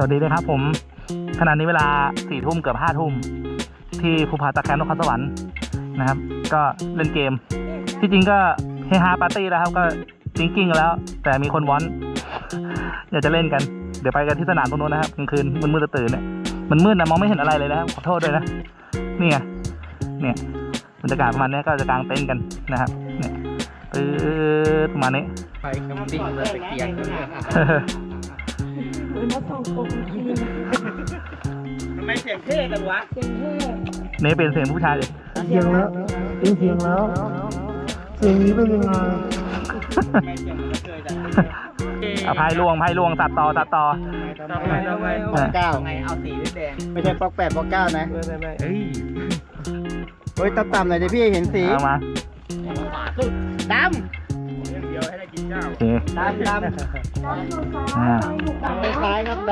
สวัสดีนะครับผมขณะนี้เวลาสี่ทุ่มเกือบห้าทุ่มที่ภูผาตะแคมนครสวรรค์นะครับ ก็เล่นเกม ที่จริงก็เฮฮาปาร์ตี้แล้วครับก็จริงกิ้งกันแล้ว แต่มีคนวอนอยากจะเล่นกัน เดี๋ยวไปกันที่สนามตรงนู้นนะครับกลางคืนมืดๆตื่นๆเนี่ยมันมืดนะมองไม่เห็นอะไรเลยนะครับขอโทษด้วยนะนี่ไงเนี่ยบรรยากาศประมาณนี้ก็จะกางเต็นท์กันนะครับเนี่ยปื๊ดประมาณนี้ไปกำดิ่งเลยตะเกียง เลยทำไมเสียงเท่จังวะนี่เป็นเสียงผู้ชายเลยเสียงแล้วจริงเสียงแล้วเสียงนี้เป็นยังไงทำไมเสียงมันเคยจังอภัยลวงภัยลวงตัดต่อตัดต่อทำไมทำไมปอกเก้าไงเอาสีแดงไม่ใช่ปอกแปดปอกเก้านะไม่ไม่ไม่เฮ้ยโอ้ยต่ำๆหน่อยดิพี่เห็นสีเอามาดำ โอเคดำดำอ่าดำคล้ายๆครับด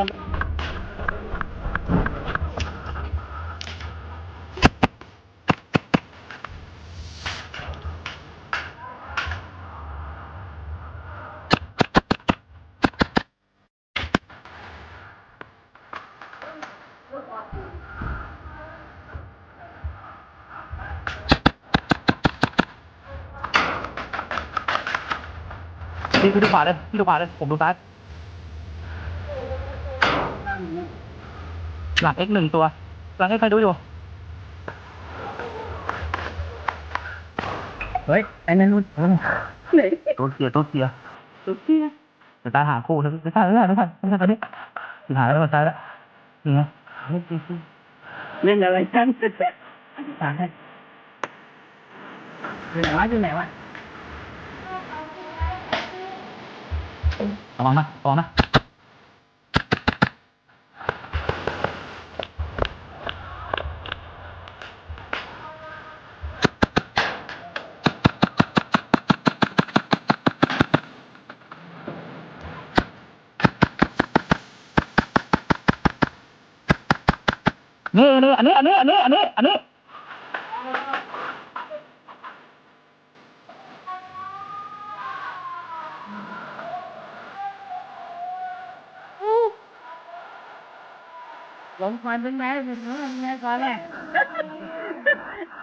พี่พี่ดูขวาเลยพี่ดูขวาเลย ผมดูซ้าย หลัง X หนึ่งตัว หลัง X ใครดูอยู่ เฮ้ย ไอ้นั่นนู่นตัวเสียตัวเสียตัวเสียเดี๋ยวตาหาคู่นะไม่ใช่ไม่ใช่ไม่ใช่ไม่ใช่ตอนนี้ถึงหาแล้วมันซ้ายแล้วนี่ไงเล่นอะไรกันตายอยู่ไหนวะอยู่ไหนวะ ระวังนะระวังนะนี่นี่อันนี้อันนี้อันนี้อันนี้อันนี้ลมควันเป็นไงเป็นไงก่อนแหละ